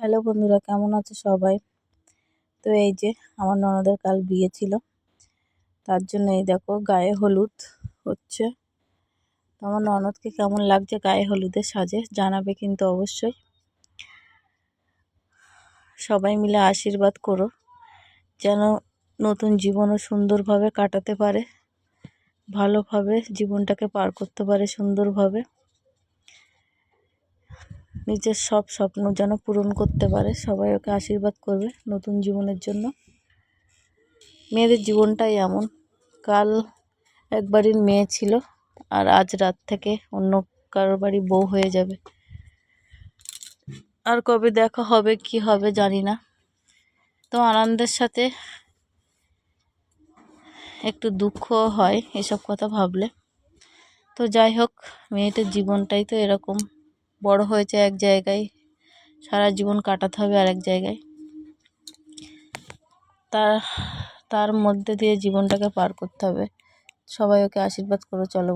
Hello বন্ধুরা, কেমন আছে সবাই? তো এই যে আমার ননদের কাল বিয়ে ছিল, তার জন্য এই দেখো গায়ে হলুদ হচ্ছে। তো আমার ননদকে কেমন লাগছে গায়ে হলুদের সাজে জানাবে কিন্তু অবশ্যই। সবাই মিলে আশীর্বাদ করো, যেন নতুন জীবনও সুন্দরভাবে কাটাতে পারে, ভালোভাবে জীবনটাকে পার করতে পারে সুন্দরভাবে। নিজের সব স্বপ্ন যেন পূরণ করতে পারে। সবাই ওকে আশীর্বাদ করবে নতুন জীবনের জন্য। মেয়েদের জীবনটাই এমন। কাল একবারই মেয়ে ছিল আর আজ রাত থেকে অন্য কারোর বাড়ি বউ হয়ে যাবে। আর কবে দেখা হবে, কি হবে জানি না। তো আনন্দের সাথে একটু দুঃখ হয় এসব কথা ভাবলে। তো যাই হোক, মেয়েটার জীবনটাই তো এরকম। বড় হয়েছে এক জায়গায়। সারা জীবন কাটাতে হবে আরেক জায়গায়। তার তার মধ্যে দিয়ে জীবনটাকে পার করতে হবে। সবাই ওকে আশীর্বাদ করে, চলো।